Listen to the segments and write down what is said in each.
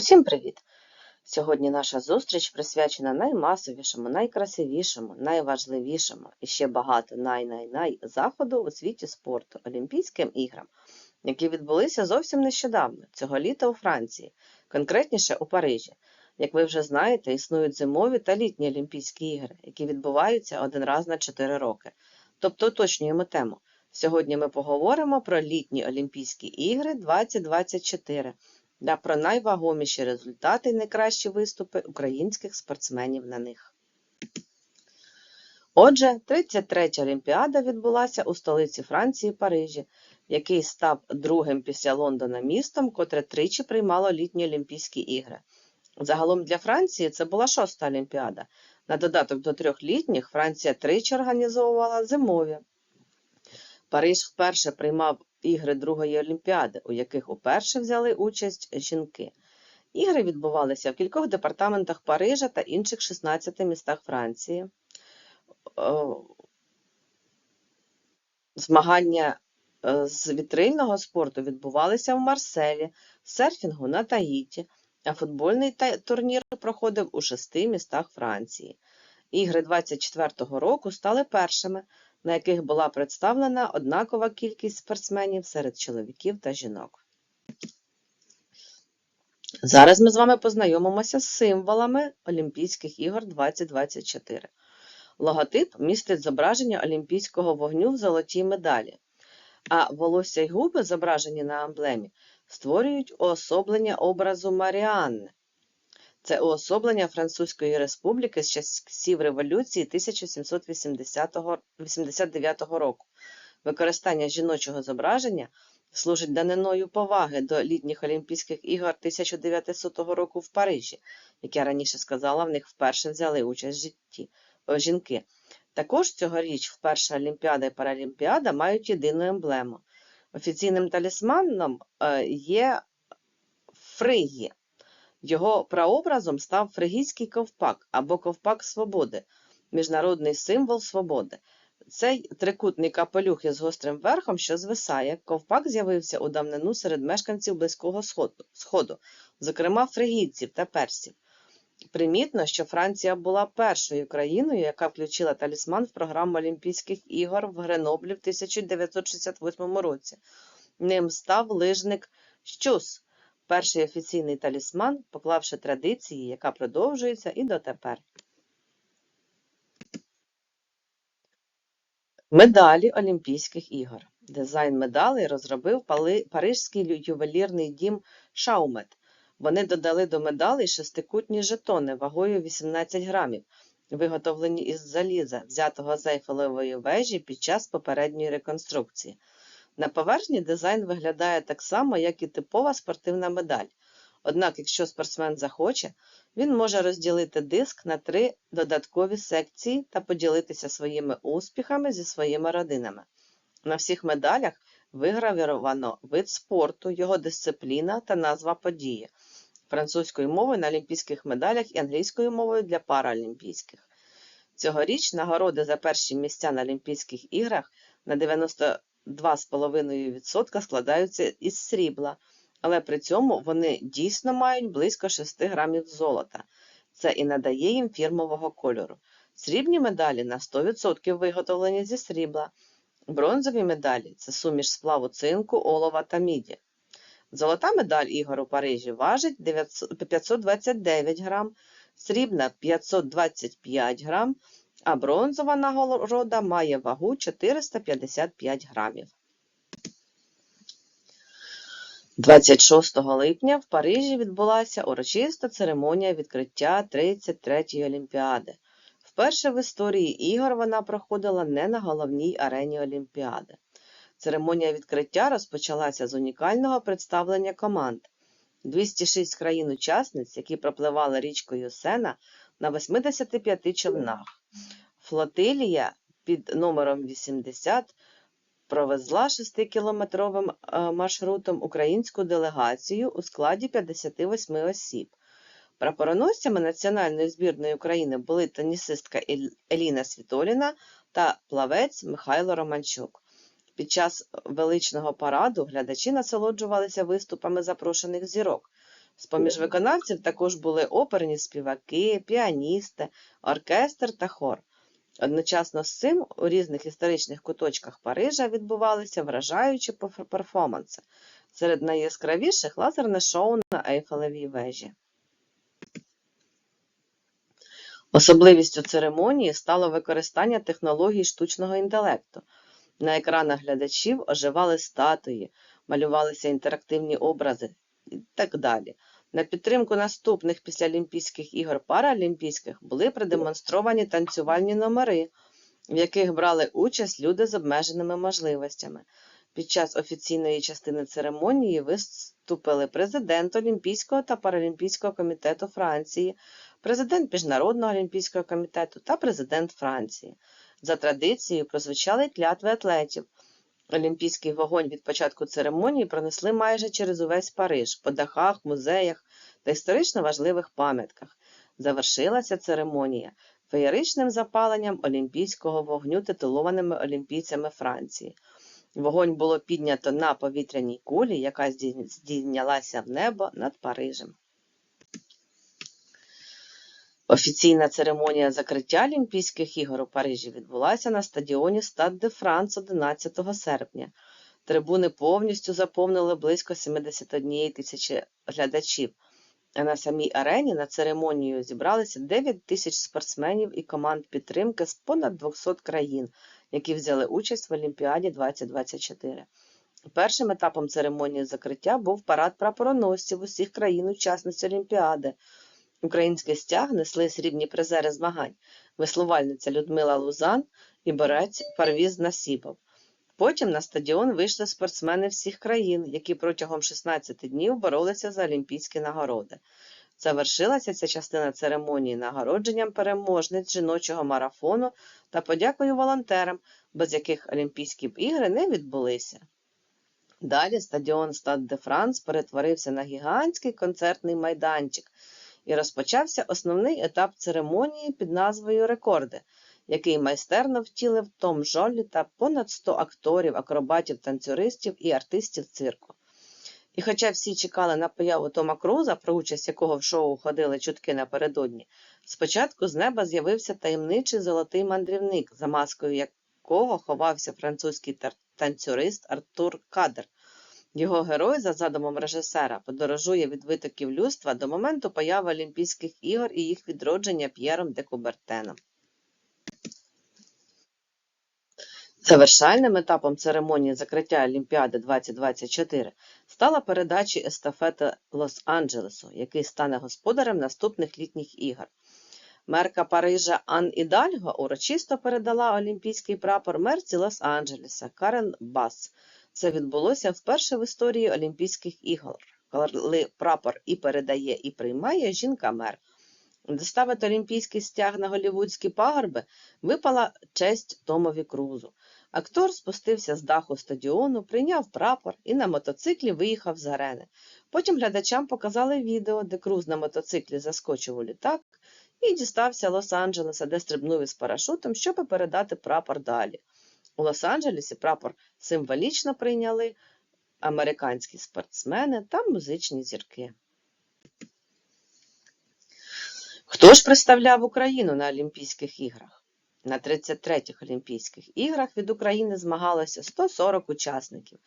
Усім привіт! Сьогодні наша зустріч присвячена наймасовішому, найкрасивішому, найважливішому і ще багато най-най-най заходу у світі спорту Олімпійським іграм, які відбулися зовсім нещодавно, цього літа у Франції, конкретніше у Парижі. Як ви вже знаєте, існують зимові та літні Олімпійські ігри, які відбуваються один раз на 4 роки. Тобто уточнюємо тему. Сьогодні ми поговоримо про літні Олімпійські ігри 2024 та про найвагоміші результати і найкращі виступи українських спортсменів на них. Отже, 33-я Олімпіада відбулася у столиці Франції Парижі, який став другим після Лондона містом, котре тричі приймало літні Олімпійські ігри. Загалом для Франції це була шоста Олімпіада. На додаток до трьох літніх Франція тричі організовувала зимові. Париж вперше приймав ігри Другої Олімпіади, у яких уперше взяли участь жінки. Ігри відбувалися в кількох департаментах Парижа та інших 16 містах Франції. Змагання е, з вітрильного спорту відбувалися в Марселі, серфінгу на Таїті, а футбольний турнір проходив у шести містах Франції. Ігри 24-го року стали першими, на яких була представлена однакова кількість спортсменів серед чоловіків та жінок. Зараз ми з вами познайомимося з символами Олімпійських ігор 2024. Логотип містить зображення олімпійського вогню в золотій медалі, а волосся й губи, зображені на емблемі, створюють уособлення образу Маріанни. Це уособлення Французької республіки з часів революції 1789 року. Використання жіночого зображення служить даниною поваги до літніх Олімпійських ігор 1900 року в Парижі, як я раніше сказала, в них вперше взяли участь житті, жінки. Також цьогоріч вперше Олімпіада і Паралімпіада мають єдину емблему. Офіційним талісманом е, є фригі. Його прообразом став фригійський ковпак або ковпак свободи, міжнародний символ свободи. Цей трикутний капелюх із гострим верхом, що звисає, ковпак з'явився у давнину серед мешканців Близького Сходу, зокрема фригійців та персів. Примітно, що Франція була першою країною, яка включила талісман в програму Олімпійських ігор в Греноблі в 1968 році. Ним став лижник Щус перший офіційний талісман, поклавши традиції, яка продовжується і дотепер. Медалі Олімпійських ігор. Дизайн медалей розробив парижський ювелірний дім Шаумет. Вони додали до медалей шестикутні жетони вагою 18 грамів, виготовлені із заліза, взятого з Ейфелевої вежі під час попередньої реконструкції. На поверхні дизайн виглядає так само, як і типова спортивна медаль. Однак, якщо спортсмен захоче, він може розділити диск на три додаткові секції та поділитися своїми успіхами зі своїми родинами. На всіх медалях вигравіровано вид спорту, його дисципліна та назва події французькою мовою на олімпійських медалях і англійською мовою для параолімпійських. Цьогоріч нагороди за перші місця на Олімпійських іграх на 90 2,5% складаються із срібла, але при цьому вони дійсно мають близько 6 грамів золота. Це і надає їм фірмового кольору. Срібні медалі на 100% виготовлені зі срібла. Бронзові медалі це суміш сплаву цинку, олова та міді. Золота медаль ігор у Парижі важить 529 грам, срібна 525 грам, а бронзова нагорода має вагу 455 грамів. 26 липня в Парижі відбулася урочиста церемонія відкриття 33-ї Олімпіади. Вперше в історії ігор вона проходила не на головній арені Олімпіади. Церемонія відкриття розпочалася з унікального представлення команд. 206 країн-учасниць, які пропливали річкою Сена на 85 човнах. Флотилія під номером 80 провезла 6-кілометровим е, маршрутом українську делегацію у складі 58 осіб. Прапороносцями національної збірної України були тенісистка Еліна Світоліна та плавець Михайло Романчук. Під час величного параду глядачі насолоджувалися виступами запрошених зірок. З-поміж виконавців також були оперні співаки, піаністи, оркестр та хор. Одночасно з цим у різних історичних куточках Парижа відбувалися вражаючі перформанси. Серед найяскравіших лазерне шоу на Ейфелевій вежі. Особливістю церемонії стало використання технологій штучного інтелекту. На екранах глядачів оживали статуї, малювалися інтерактивні образи і так далі. На підтримку наступних після Олімпійських ігор паралімпійських були продемонстровані танцювальні номери, в яких брали участь люди з обмеженими можливостями. Під час офіційної частини церемонії виступили президент Олімпійського та Паралімпійського комітету Франції, президент Міжнародного олімпійського комітету та президент Франції. За традицією прозвучали клятви атлетів. Олімпійський вогонь від початку церемонії пронесли майже через увесь Париж, по дахах, музеях та історично важливих пам'ятках. Завершилася церемонія феєричним запаленням олімпійського вогню титулованими олімпійцями Франції. Вогонь було піднято на повітряній кулі, яка здійнялася в небо над Парижем. Офіційна церемонія закриття Олімпійських ігор у Парижі відбулася на стадіоні Стад де Франс 11 серпня. Трибуни повністю заповнили близько 71 тисячі глядачів. А на самій арені на церемонію зібралися 9 тисяч спортсменів і команд підтримки з понад 200 країн, які взяли участь в Олімпіаді 2024. Першим етапом церемонії закриття був парад прапороносців усіх країн-учасниць Олімпіади. Український стяг несли срібні призери змагань, веслувальниця Людмила Лузан і борець Парвіз Насіпов. Потім на стадіон вийшли спортсмени всіх країн, які протягом 16 днів боролися за олімпійські нагороди. Завершилася ця частина церемонії нагородженням переможниць жіночого марафону та подякою волонтерам, без яких Олімпійські ігри не відбулися. Далі стадіон Стад де Франс перетворився на гігантський концертний майданчик і розпочався основний етап церемонії під назвою Рекорди, який майстерно втілив Том Жоллі та понад 100 акторів, акробатів, танцюристів і артистів цирку. І хоча всі чекали на появу Тома Круза, про участь якого в шоу ходили чутки напередодні, спочатку з неба з'явився таємничий золотий мандрівник, за маскою якого ховався французький танцюрист Артур Кадр. Його герой, за задумом режисера, подорожує від витоків людства до моменту появи Олімпійських ігор і їх відродження П'єром де Кубертеном. Завершальним етапом церемонії закриття Олімпіади 2024 стала передача естафети Лос-Анджелесу, який стане господарем наступних літніх ігор. Мерка Парижа Ан Ідальго урочисто передала олімпійський прапор мерці Лос-Анджелеса Карен Бас. Це відбулося вперше в історії Олімпійських ігор, коли прапор і передає, і приймає жінка-мер. Доставити олімпійський стяг на голівудські пагорби випала честь Томові Крузу. Актор спустився з даху стадіону, прийняв прапор і на мотоциклі виїхав з арени. Потім глядачам показали відео, де Круз на мотоциклі заскочив у літак і дістався Лос-Анджелеса, де стрибнув із парашутом, щоб передати прапор далі. У Лос-Анджелесі прапор символічно прийняли американські спортсмени та музичні зірки. Хто ж представляв Україну на Олімпійських іграх? На 33-х Олімпійських іграх від України змагалося 140 учасників,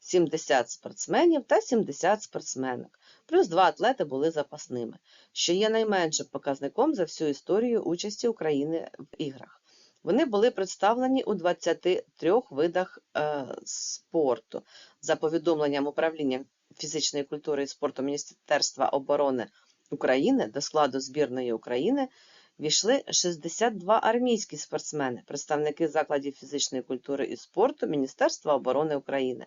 70 спортсменів та 70 спортсменок, плюс два атлети були запасними, що є найменшим показником за всю історію участі України в іграх. Вони були представлені у 23 видах е, спорту. За повідомленням управління фізичної культури і спорту Міністерства оборони України до складу збірної України війшли 62 армійські спортсмени, представники закладів фізичної культури і спорту Міністерства оборони України.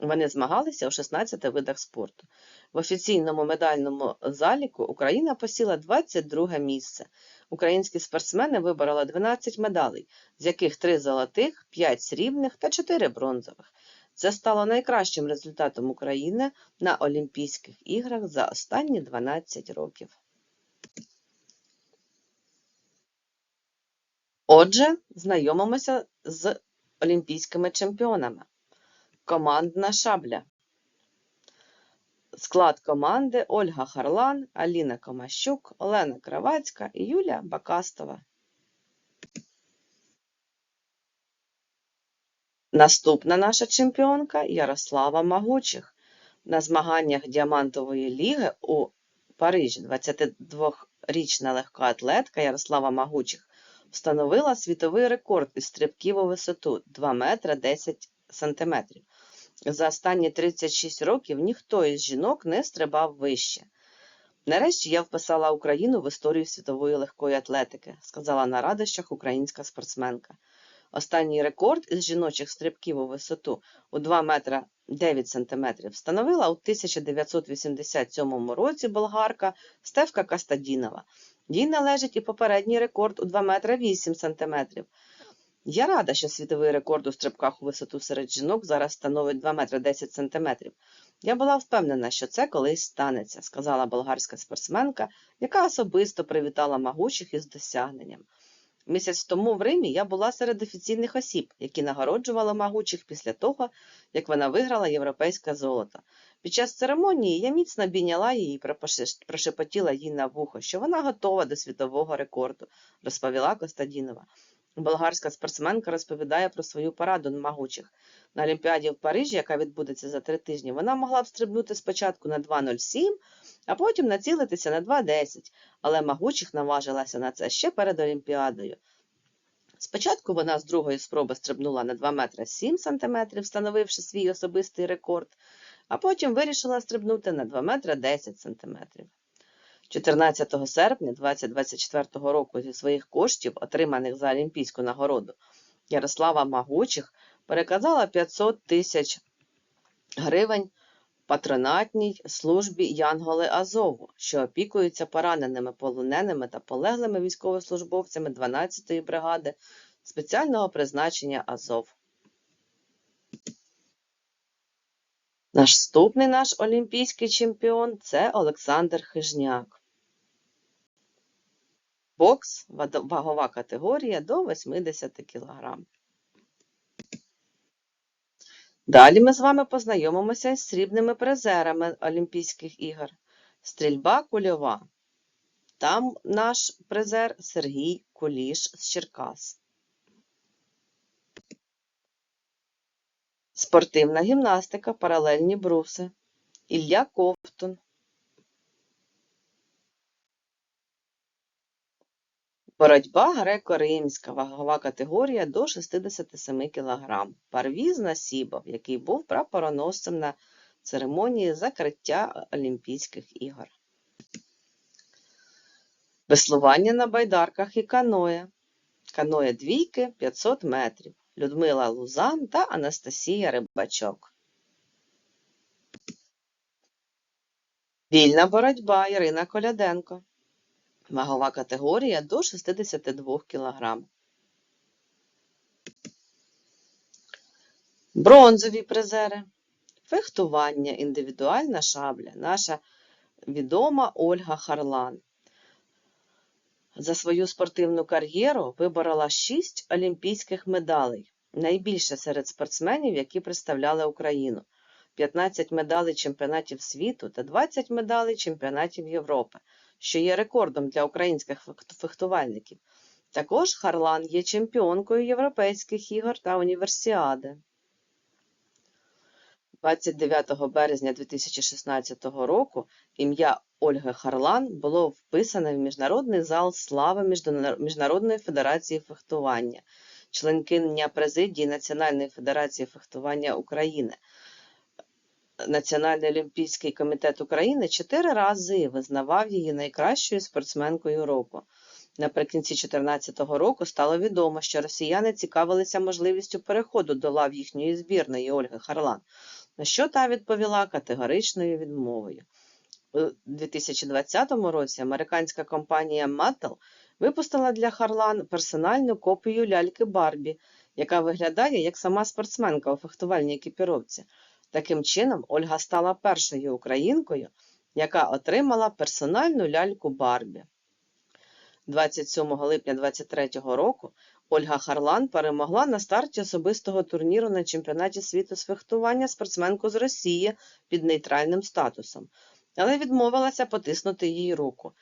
Вони змагалися у 16 видах спорту. В офіційному медальному заліку Україна посіла 22 місце. Українські спортсмени вибороли 12 медалей, з яких 3 золотих, 5 срібних та 4 бронзових. Це стало найкращим результатом України на Олімпійських іграх за останні 12 років. Отже, знайомимося з олімпійськими чемпіонами. Командна шабля. Склад команди Ольга Харлан, Аліна Комащук, Олена Кравацька і Юлія Бакастова. Наступна наша чемпіонка Ярослава Магучих. На змаганнях Діамантової ліги у Парижі 22-річна легкоатлетка Ярослава Магучих встановила світовий рекорд із стрибків у висоту 2 метра 10 сантиметрів. За останні 36 років ніхто із жінок не стрибав вище. Нарешті я вписала Україну в історію світової легкої атлетики, сказала на радощах українська спортсменка. Останній рекорд із жіночих стрибків у висоту у 2 метра 9 сантиметрів встановила у 1987 році болгарка Стевка Кастадінова. Їй належить і попередній рекорд у 2 метра 8 сантиметрів. Я рада, що світовий рекорд у стрибках у висоту серед жінок зараз становить 2 метри 10 сантиметрів. Я була впевнена, що це колись станеться, сказала болгарська спортсменка, яка особисто привітала магучих із досягненням. Місяць тому в Римі я була серед офіційних осіб, які нагороджували магучих після того, як вона виграла європейське золото. Під час церемонії я міцно обійняла її і прошепотіла їй на вухо, що вона готова до світового рекорду, розповіла Костадінова. Болгарська спортсменка розповідає про свою пораду магучих. На Олімпіаді в Парижі, яка відбудеться за три тижні, вона могла б стрибнути спочатку на 2.07, а потім націлитися на 2.10, але магучих наважилася на це ще перед Олімпіадою. Спочатку вона з другої спроби стрибнула на 2 метри 7 сантиметрів, встановивши свій особистий рекорд, а потім вирішила стрибнути на 2 метри 10 сантиметрів. 14 серпня 2024 року зі своїх коштів, отриманих за олімпійську нагороду, Ярослава Магучих переказала 500 тисяч гривень патронатній службі Янголи Азову, що опікуються пораненими полоненими та полеглими військовослужбовцями 12-ї бригади спеціального призначення Азов. Наступний наш олімпійський чемпіон це Олександр Хижняк. Бокс вагова категорія до 80 кг. Далі ми з вами познайомимося із срібними призерами Олімпійських ігор. Стрільба кульова. Там наш призер Сергій Куліш з Черкас. Спортивна гімнастика, паралельні бруси. Ілля Ковтун. Боротьба греко-римська, вагова категорія до 67 кг. Парвіз Насібов, який був прапороносцем на церемонії закриття Олімпійських ігор. Веслування на байдарках і каноє. Каноє двійки 500 метрів. Людмила Лузан та Анастасія Рибачок. Вільна боротьба Ірина Коляденко. Вагова категорія до 62 кг. Бронзові призери. Фехтування, індивідуальна шабля. Наша відома Ольга Харлан. За свою спортивну кар'єру виборола 6 олімпійських медалей. Найбільше серед спортсменів, які представляли Україну. 15 медалей чемпіонатів світу та 20 медалей чемпіонатів Європи, що є рекордом для українських фехтувальників. Також Харлан є чемпіонкою Європейських ігор та універсіади. 29 березня 2016 року ім'я Ольги Харлан було вписане в Міжнародний зал слави Міжнар- Міжнародної федерації фехтування, членкиня президії Національної федерації фехтування України. Національний олімпійський комітет України чотири рази визнавав її найкращою спортсменкою року. Наприкінці 2014 року стало відомо, що росіяни цікавилися можливістю переходу до лав їхньої збірної Ольги Харлан, на що та відповіла категоричною відмовою. У 2020 році американська компанія Mattel випустила для Харлан персональну копію ляльки Барбі, яка виглядає як сама спортсменка у фехтувальній екіпіровці. Таким чином, Ольга стала першою українкою, яка отримала персональну ляльку Барбі. 27 липня 2023 року Ольга Харлан перемогла на старті особистого турніру на чемпіонаті світу з фехтування спортсменку з Росії під нейтральним статусом, але відмовилася потиснути їй руку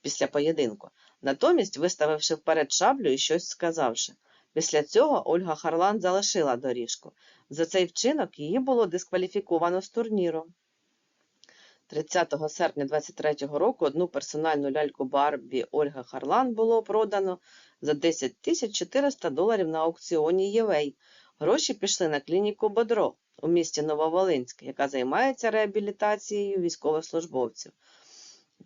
після поєдинку, натомість виставивши вперед шаблю і щось сказавши. Після цього Ольга Харлан залишила доріжку. За цей вчинок її було дискваліфіковано з турніру. 30 серпня 23 року одну персональну ляльку Барбі Ольга Харлан було продано за 10 тисяч 400 доларів на аукціоні євей. Гроші пішли на клініку Бодро у місті Нововолинськ, яка займається реабілітацією військовослужбовців.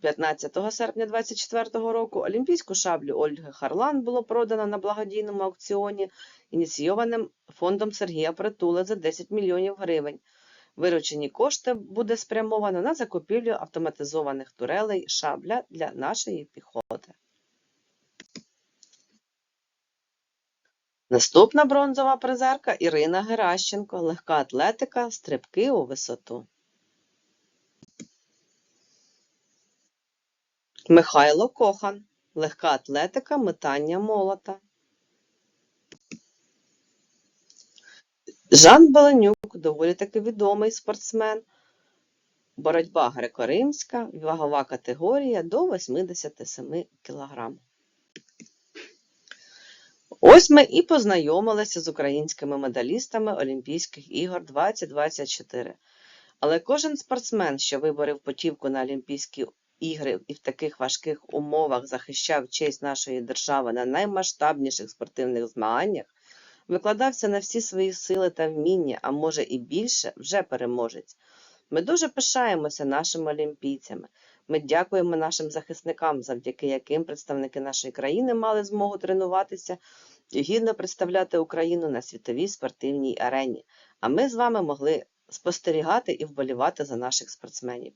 15 серпня 24 року олімпійську шаблю Ольги Харлан було продано на благодійному аукціоні, ініційованим фондом Сергія Притули за 10 мільйонів гривень. Виручені кошти буде спрямовано на закупівлю автоматизованих турелей шабля для нашої піхоти. Наступна бронзова призерка Ірина Геращенко, легка атлетика, стрибки у висоту. Михайло Кохан, легка атлетика, метання молота. Жан Беленюк, доволі таки відомий спортсмен. Боротьба греко-римська, вагова категорія до 87 кг. Ось ми і познайомилися з українськими медалістами Олімпійських ігор 2024. Але кожен спортсмен, що виборив путівку на Олімпійські ігри і в таких важких умовах захищав честь нашої держави на наймасштабніших спортивних змаганнях, викладався на всі свої сили та вміння, а може і більше, вже переможець. Ми дуже пишаємося нашими олімпійцями. Ми дякуємо нашим захисникам, завдяки яким представники нашої країни мали змогу тренуватися і гідно представляти Україну на світовій спортивній арені. А ми з вами могли спостерігати і вболівати за наших спортсменів.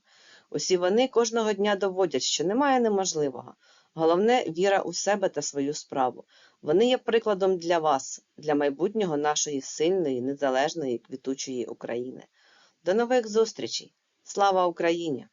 Усі вони кожного дня доводять, що немає неможливого. Головне віра у себе та свою справу. Вони є прикладом для вас, для майбутнього нашої сильної, незалежної, квітучої України. До нових зустрічей! Слава Україні!